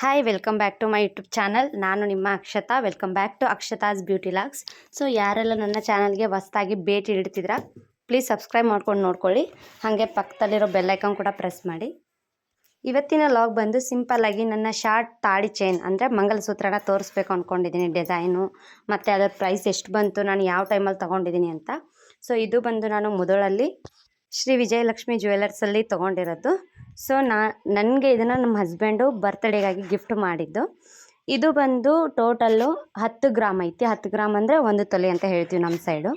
Hi welcome back to my YouTube channel ನಾನು ನಿಮ್ಮ Akshata. Welcome back to Akshata's beauty logs so ಯಾರೆಲ್ಲ ನನ್ನ ಚಾನಲ್ಗೆ ಹೊಸ್ದಾಗಿ ಭೇಟಿ ಇಡ್ತಿದ್ರ ಪ್ಲೀಸ್ ಸಬ್ಸ್ಕ್ರೈಬ್ ಮಾಡ್ಕೊಂಡು ನೋಡ್ಕೊಳ್ಳಿ. ಹಾಗೆ ಪಕ್ಕದಲ್ಲಿರೋ ಬೆಲ್ಲೈಕನ್ ಕೂಡ ಪ್ರೆಸ್ ಮಾಡಿ. ಇವತ್ತಿನ ಲಾಗ್ ಬಂದು ಸಿಂಪಲ್ಲಾಗಿ ನನ್ನ ಶಾರ್ಟ್ ತಾಳಿ ಚೈನ್ ಅಂದರೆ ಮಂಗಲಸೂತ್ರನ ತೋರಿಸ್ಬೇಕು ಅಂದ್ಕೊಂಡಿದ್ದೀನಿ ಡಿಸೈನು ಮತ್ತು ಅದರ ಪ್ರೈಸ್ ಎಷ್ಟು ಬಂತು, ನಾನು ಯಾವ ಟೈಮಲ್ಲಿ ತೊಗೊಂಡಿದ್ದೀನಿ ಅಂತ. ಸೊ ಇದು ಬಂದು ನಾನು ಮುದೋಳಲ್ಲಿ ಶ್ರೀ ವಿಜಯಲಕ್ಷ್ಮಿ ಜ್ಯುವೆಲರ್ಸಲ್ಲಿ ತೊಗೊಂಡಿರೋದು. ಸೊ ನಾ, ನನಗೆ ಇದನ್ನು ನಮ್ಮ ಹಸ್ಬೆಂಡು ಬರ್ತ್ಡೇಗಾಗಿ ಗಿಫ್ಟ್ ಮಾಡಿದ್ದು. ಇದು ಬಂದು ಟೋಟಲ್ಲು ಹತ್ತು ಗ್ರಾಮ್ ಐತಿ. ಹತ್ತು ಗ್ರಾಮ್ ಅಂದರೆ ಒಂದು ತೊಲೆ ಅಂತ ಹೇಳ್ತೀವಿ ನಮ್ಮ ಸೈಡು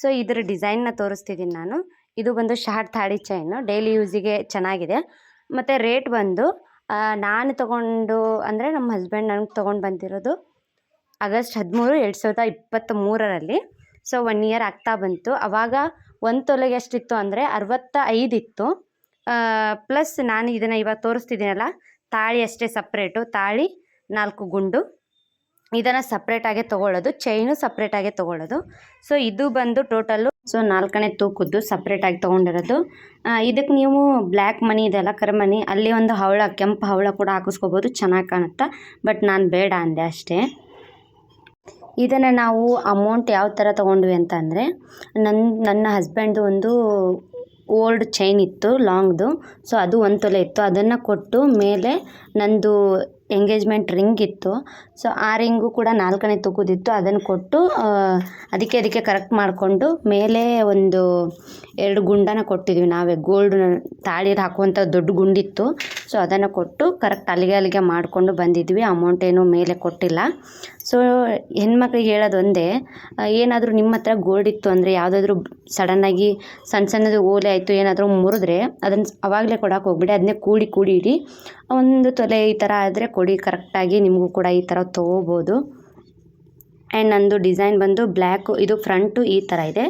ಸೊ ಇದರ ಡಿಸೈನ್ನ ತೋರಿಸ್ತಿದ್ದೀನಿ ನಾನು. ಇದು ಬಂದು ಶಾರ್ಟ್ ಥಾಡಿ ಚೈನು ಡೈಲಿ ಯೂಸಿಗೆ ಚೆನ್ನಾಗಿದೆ. ಮತ್ತು ರೇಟ್ ಬಂದು ನಾನು ತೊಗೊಂಡು ಅಂದರೆ ನಮ್ಮ ಹಸ್ಬೆಂಡ್ ನನಗೆ ತೊಗೊಂಡು ಬಂದಿರೋದು ಆಗಸ್ಟ್ ಹದಿಮೂರು, ಎರಡು ಸಾವಿರದ ಇಪ್ಪತ್ತ ಮೂರರಲ್ಲಿ ಸೊ ಒನ್ ಇಯರ್ ಆಗ್ತಾ ಬಂತು. ಆವಾಗ ಒಂದು ತೊಲೆಗೆ ಎಷ್ಟಿತ್ತು ಅಂದರೆ ಅರವತ್ತ ಐದಿತ್ತು ಪ್ಲಸ್ ನಾನು ಇದನ್ನು ಇವಾಗ ತೋರಿಸ್ತಿದ್ದೀನಲ್ಲ, ತಾಳಿ ಅಷ್ಟೇ ಸಪ್ರೇಟು ತಾಳಿ ನಾಲ್ಕು ಗುಂಡು. ಇದನ್ನು ಸಪ್ರೇಟಾಗೆ ತೊಗೊಳ್ಳೋದು ಚೈನು ಸಪ್ರೇಟಾಗೆ ತೊಗೊಳ್ಳೋದು. ಸೊ ಇದು ಬಂದು ಟೋಟಲ್ಲು ಸೊ ನಾಲ್ಕನೇ ತೂಕದ್ದು ಸಪ್ರೇಟಾಗಿ ತೊಗೊಂಡಿರೋದು. ಇದಕ್ಕೆ ನೀವು ಬ್ಲ್ಯಾಕ್ ಮನಿ ಇದೆಲ್ಲ ಕರಮನಿ ಅಲ್ಲಿ ಒಂದು ಹವಳ, ಕೆಂಪು ಹವಳ ಕೂಡ ಹಾಕಿಸ್ಕೋಬೋದು, ಚೆನ್ನಾಗಿ ಕಾಣುತ್ತಾ? ಬಟ್ ನಾನು ಬೇಡ ಅಂದೆ ಅಷ್ಟೇ. ಇದನ್ನು ನಾವು ಅಮೌಂಟ್ ಯಾವ ಥರ ತೊಗೊಂಡ್ವಿ ಅಂತ ನನ್ನ ನನ್ನ ಹಸ್ಬೆಂಡ್ದು ಒಂದು ಓಲ್ಡ್ ಚೈನ್ ಇತ್ತು, ಲಾಂಗ್ದು. ಸೊ, ಅದು ಒಂದು ತೊಲೆ ಇತ್ತು. ಅದನ್ನು ಕೊಟ್ಟು ಮೇಲೆ ನಂದು ಎಂಗೇಜ್ಮೆಂಟ್ ರಿಂಗ್ ಇತ್ತು. ಸೊ, ಆ ರಿಂಗು ಕೂಡ ನಾಲ್ಕನೇ ತೂಕದಿತ್ತು. ಅದನ್ನು ಕೊಟ್ಟು ಅದಕ್ಕೆ ಅದಕ್ಕೆ ಕರೆಕ್ಟ್ ಮಾಡಿಕೊಂಡು ಮೇಲೆ ಒಂದು ಎರಡು ಗುಂಡನ ಕೊಟ್ಟಿದ್ವಿ ನಾವೇ. ಗೋಲ್ಡ್ ತಾಳಿರ ಹಾಕುವಂಥ ದೊಡ್ಡ ಗುಂಡಿತ್ತು. ಸೊ ಅದನ್ನು ಕೊಟ್ಟು ಕರೆಕ್ಟ್ ಅಲ್ಲಿಗೆ ಅಲ್ಲಿಗೆ ಮಾಡಿಕೊಂಡು ಬಂದಿದ್ವಿ. ಅಮೌಂಟ್ ಏನು ಮೇಲೆ ಕೊಟ್ಟಿಲ್ಲ. ಸೊ ಹೆಣ್ಮಕ್ಳಿಗೆ ಹೇಳೋದೊಂದೇ ಏನಾದರೂ ನಿಮ್ಮ ಹತ್ರ ಗೋಲ್ಡ್ ಇತ್ತು ಅಂದರೆ ಯಾವುದಾದ್ರೂ ಸಡನ್ನಾಗಿ ಸಣ್ಣ ಸಣ್ಣದು ಓಲೆ ಆಯಿತು, ಏನಾದರೂ ಮುರಿದ್ರೆ ಅದನ್ನು ಅವಾಗಲೇ ಕೊಡೋಕೆ ಹೋಗ್ಬಿಡಿ. ಅದನ್ನೇ ಕೂಡಿ ಕೂಡಿ ಇಡಿ. ಒಂದು ತೊಲೆ ಈ ಥರ ಆದರೆ ಕೊಡಿ ಕರೆಕ್ಟಾಗಿ ನಿಮಗೂ ಕೂಡ ಈ ಥರ ತೊಗೋಬೋದು. ಆ್ಯಂಡ್ ನಂದು ಡಿಸೈನ್ ಬಂದು ಬ್ಲ್ಯಾಕು ಇದು ಫ್ರಂಟು ಈ ಥರ ಇದೆ.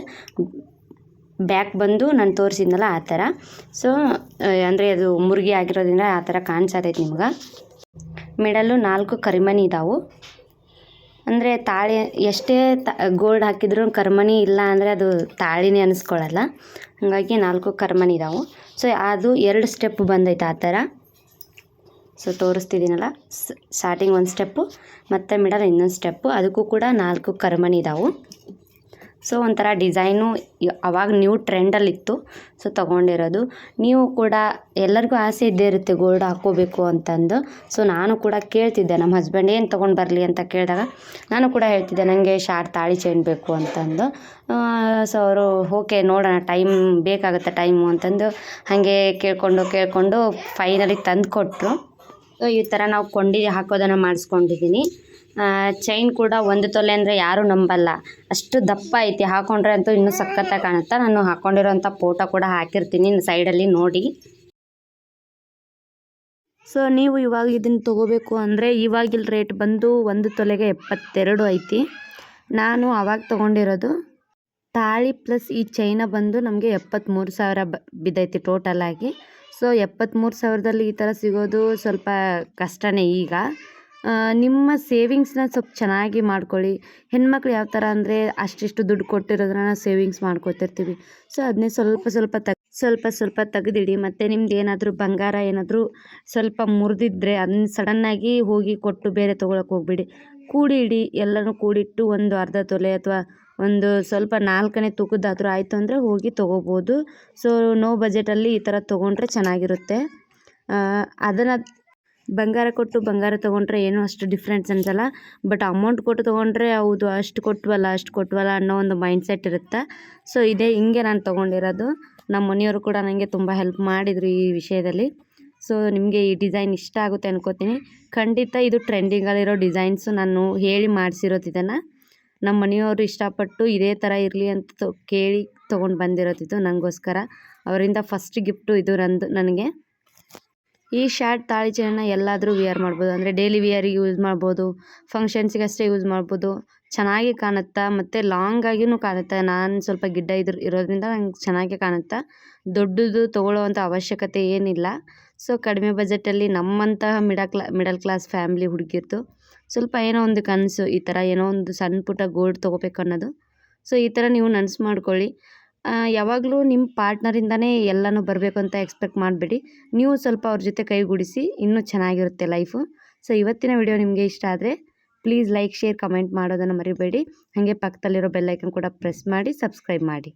ಬ್ಯಾಕ್ ಬಂದು ನಾನು ತೋರಿಸಿದ್ನಲ್ಲ ಆ ಥರ ಸೊ ಅಂದರೆ ಅದು ಮುರುಗಿ ಆಗಿರೋದ್ರಿಂದ ಆ ಥರ ಕಾಣಿಸತೈತೆ ನಿಮ್ಗೆ. ಮಿಡಲ್ಲು ನಾಲ್ಕು ಕರಿಮಣಿ ಇದಾವೆ. ಅಂದರೆ ತಾಳಿ ಎಷ್ಟೇ ತ, ಗೋಲ್ಡ್ ಹಾಕಿದ್ರು ಕರ್ಮನಿ ಇಲ್ಲ ಅಂದರೆ ಅದು ತಾಳಿನೇ ಅನಿಸ್ಕೊಳ್ಳಲ್ಲ ಹಾಗಾಗಿ ನಾಲ್ಕು ಕರ್ಮನಿ ಇದಾವೆ. ಸೊ ಅದು ಎರಡು ಸ್ಟೆಪ್ ಬಂದೈತೆ ಆ ಥರ ಸೊ ತೋರಿಸ್ತಿದ್ದೀನಲ್ಲ. ಸ್ಟಾರ್ಟಿಂಗ್ ಒಂದು ಸ್ಟೆಪ್ಪು ಮತ್ತು ಮಿಡಲ್ ಇನ್ನೊಂದು ಸ್ಟೆಪ್ಪು ಅದಕ್ಕೂ ಕೂಡ ನಾಲ್ಕು ಕರ್ಮನಿ ಇದಾವೆ. ಸೊ, ಒಂಥರ ಡಿಸೈನು ಅವಾಗ ನ್ಯೂ ಟ್ರೆಂಡಲ್ಲಿತ್ತು ಸೊ, ತೊಗೊಂಡಿರೋದು. ನೀವು ಕೂಡ ಎಲ್ಲರಿಗೂ ಆಸೆ ಇದ್ದೇ ಇರುತ್ತೆ ಗೋಲ್ಡ್ ಹಾಕ್ಕೋಬೇಕು ಅಂತಂದು. ಸೊ, ನಾನು ಕೂಡ ಕೇಳ್ತಿದ್ದೆ, ನಮ್ಮ ಹಸ್ಬೆಂಡ್ ಏನು ತೊಗೊಂಡು ಬರಲಿ? ಅಂತ ಕೇಳಿದಾಗ, ನಾನು ಕೂಡ ಹೇಳ್ತಿದ್ದೆ ನನಗೆ ಶಾರ್ಟ್ ತಾಳಿ ಚೈನ್ ಬೇಕು ಅಂತಂದು. ಸೊ, ಅವರು ಓಕೆ ನೋಡೋಣ ಟೈಮ್ ಬೇಕಾಗುತ್ತೆ ಟೈಮು ಅಂತಂದು ಹಾಗೆ ಕೇಳಿಕೊಂಡು ಕೇಳಿಕೊಂಡು ಫೈನಲಿ ತಂದು ಕೊಟ್ಟರು ಸೊ, ಈ ಥರ ನಾವು ಕೊಂಡಿ ಹಾಕೋದನ್ನು ಮಾಡಿಸ್ಕೊಂಡಿದ್ದೀನಿ ಚೈನ್ ಕೂಡ ಒಂದು ತೊಲೆ ಅಂದರೆ ಯಾರೂ ನಂಬಲ್ಲ. ಅಷ್ಟು ದಪ್ಪ ಐತಿ. ಹಾಕೊಂಡ್ರೆ ಅಂತೂ ಇನ್ನೂ ಸಖತ್ತಾಗಿ ಕಾಣುತ್ತೆ? ನಾನು ಹಾಕ್ಕೊಂಡಿರೋಂಥ ಫೋಟೋ ಕೂಡ ಹಾಕಿರ್ತೀನಿ. ಸೈಡಲ್ಲಿ ನೋಡಿ. ಸೊ ನೀವು ಇವಾಗ ಇದನ್ನು ತೊಗೋಬೇಕು ಅಂದರೆ ಇವಾಗಿಲ್ಲ ರೇಟ್ ಬಂದು ಒಂದು ತೊಲೆಗೆ ಎಪ್ಪತ್ತೆರಡು ಐತಿ. ನಾನು ಅವಾಗ ತೊಗೊಂಡಿರೋದು ತಾಳಿ ಪ್ಲಸ್ ಈ ಚೈನ ಬಂದು ನಮಗೆ ಎಪ್ಪತ್ತ್ಮೂರು ಸಾವಿರ ಬ, ಬಿದ್ದೈತಿ ಟೋಟಲಾಗಿ ಸೊ ಎಪ್ಪತ್ತ್ಮೂರು ಸಾವಿರದಲ್ಲಿ ಈ ಥರ ಸಿಗೋದು ಸ್ವಲ್ಪ ಕಷ್ಟನೇ ಈಗ. ನಿಮ್ಮ ಸೇವಿಂಗ್ಸ್ನ ಸ್ವಲ್ಪ ಚೆನ್ನಾಗಿ ಮಾಡ್ಕೊಳ್ಳಿ. ಹೆಣ್ಮಕ್ಳು ಯಾವ ಥರ ಅಂದರೆ ಅಷ್ಟಿಷ್ಟು ದುಡ್ಡು ಕೊಟ್ಟಿರೋದ್ರನ್ನ ಸೇವಿಂಗ್ಸ್ ಮಾಡ್ಕೊತಿರ್ತೀವಿ. ಸೊ ಅದನ್ನೇ ಸ್ವಲ್ಪ ಸ್ವಲ್ಪ ತಗ್, ಸ್ವಲ್ಪ ಸ್ವಲ್ಪ ತೆಗೆದಿಡಿ. ಮತ್ತು ನಿಮ್ದು ಏನಾದರೂ ಬಂಗಾರ ಏನಾದರೂ ಸ್ವಲ್ಪ ಮುರಿದಿದ್ರೆ ಅದನ್ನ ಸಡನ್ನಾಗಿ ಹೋಗಿ ಕೊಟ್ಟು ಬೇರೆ ತೊಗೊಳಕ್ಕೆ ಹೋಗ್ಬಿಡಿ. ಕೂಡಿ ಇಡಿ ಎಲ್ಲನೂ ಕೂಡಿಟ್ಟು ಒಂದು ಅರ್ಧ ತೊಲೆ ಅಥವಾ ಒಂದು ಸ್ವಲ್ಪ ನಾಲ್ಕನೇ ತೂಕದ್ದಾದರೂ ಆಯಿತು ಅಂದರೆ ಹೋಗಿ ತೊಗೋಬೋದು. ಸೊ ನೋ ಬಜೆಟಲ್ಲಿ ಈ ಥರ ತೊಗೊಂಡ್ರೆ ಚೆನ್ನಾಗಿರುತ್ತೆ. ಅದನ್ನು ಬಂಗಾರ ಕೊಟ್ಟು ಬಂಗಾರ ತೊಗೊಂಡ್ರೆ ಏನು ಅಷ್ಟು ಡಿಫ್ರೆನ್ಸ್ ಅನ್ಸಲ್ಲ ಬಟ್ ಅಮೌಂಟ್ ಕೊಟ್ಟು ತೊಗೊಂಡ್ರೆ ಹೌದು, ಅಷ್ಟು ಕೊಟ್ವಲ್ಲ ಅಷ್ಟು ಕೊಟ್ವಲ್ಲ ಅನ್ನೋ ಒಂದು ಮೈಂಡ್ ಸೆಟ್ ಇರುತ್ತೆ. ಸೊ ಇದೇ ಹಿಂಗೆ ನಾನು ತೊಗೊಂಡಿರೋದು. ನಮ್ಮ ಮನೆಯವರು ಕೂಡ ನನಗೆ ತುಂಬ ಹೆಲ್ಪ್ ಮಾಡಿದರು ಈ ವಿಷಯದಲ್ಲಿ. ಸೊ ನಿಮಗೆ ಈ ಡಿಸೈನ್ ಇಷ್ಟ ಆಗುತ್ತೆ ಅನ್ಕೋತೀನಿ. ಖಂಡಿತ ಇದು ಟ್ರೆಂಡಿಂಗಲ್ಲಿರೋ ಡಿಸೈನ್ಸು ನಾನು ಹೇಳಿ ಮಾಡಿಸಿರೋದು ಇದನ್ನು. ನಮ್ಮ ಮನೆಯವರು ಇಷ್ಟಪಟ್ಟು ಇದೇ ಥರ ಇರಲಿ ಅಂತ ಕೇಳಿ ತೊಗೊಂಡು ಬಂದಿರೋದಿದ್ದು ನನಗೋಸ್ಕರ ಅವರಿಂದ ಫಸ್ಟ್ ಗಿಫ್ಟು ಇದು ನಂದು, ನನಗೆ. ಈ ಶಾರ್ಟ್ ತಾಳಿ ಚೈನನ್ನ ಎಲ್ಲಾದರೂ ವಿಯರ್ ಮಾಡ್ಬೋದು. ಅಂದರೆ ಡೈಲಿ ವಿಯರಿಗೆ ಯೂಸ್ ಮಾಡ್ಬೋದು. ಫಂಕ್ಷನ್ಸಿಗೆ ಅಷ್ಟೇ ಯೂಸ್ ಮಾಡ್ಬೋದು. ಚೆನ್ನಾಗಿ ಕಾಣುತ್ತೆ, ಮತ್ತು ಲಾಂಗ್ ಆಗಿನೂ ಕಾಣುತ್ತೆ. ನಾನು ಸ್ವಲ್ಪ ಗಿಡ್ಡ ಇದ್ರ, ಇರೋದ್ರಿಂದ ನಂಗೆ ಚೆನ್ನಾಗಿ ಕಾಣುತ್ತೆ. ದೊಡ್ಡದು ತೊಗೊಳ್ಳೋವಂಥ ಅವಶ್ಯಕತೆ ಏನಿಲ್ಲ. ಸೊ ಕಡಿಮೆ ಬಜೆಟಲ್ಲಿ ನಮ್ಮಂತಹ ಮಿಡಲ್ ಕ್ಲಾ ಮಿಡಲ್ ಕ್ಲಾಸ್ ಫ್ಯಾಮಿಲಿ ಹುಡುಗಿರ್ದು ಸ್ವಲ್ಪ ಏನೋ ಒಂದು ಕನಸು, ಈ ಥರ ಏನೋ ಒಂದು ಸಣ್ಣ ಪುಟ್ಟ ಗೋಲ್ಡ್ ತೊಗೋಬೇಕು ಅನ್ನೋದು. ಸೊ ಈ ಥರ ನೀವು ನನಸು ಮಾಡ್ಕೊಳ್ಳಿ. ಯಾವಾಗಲೂ ನಿಮ್ಮ ಪಾರ್ಟ್ನರಿಂದನೇ ಎಲ್ಲನೂ ಬರಬೇಕು ಅಂತ ಎಕ್ಸ್ಪೆಕ್ಟ್ ಮಾಡಬೇಡಿ. ನೀವು ಸ್ವಲ್ಪ ಅವ್ರ ಜೊತೆ ಕೈಗೂಡಿಸಿ ಇನ್ನೂ ಚೆನ್ನಾಗಿರುತ್ತೆ ಲೈಫು ಸೊ ಇವತ್ತಿನ ವಿಡಿಯೋ ನಿಮಗೆ ಇಷ್ಟ ಆದರೆ ಪ್ಲೀಸ್ ಲೈಕ್ ಶೇರ್ ಕಮೆಂಟ್ ಮಾಡೋದನ್ನು ಮರಿಬೇಡಿ. ಹಾಗೆ ಪಕ್ಕದಲ್ಲಿರೋ ಬೆಲ್ಲೈಕನ್ ಕೂಡ ಪ್ರೆಸ್ ಮಾಡಿ ಸಬ್ಸ್ಕ್ರೈಬ್ ಮಾಡಿ.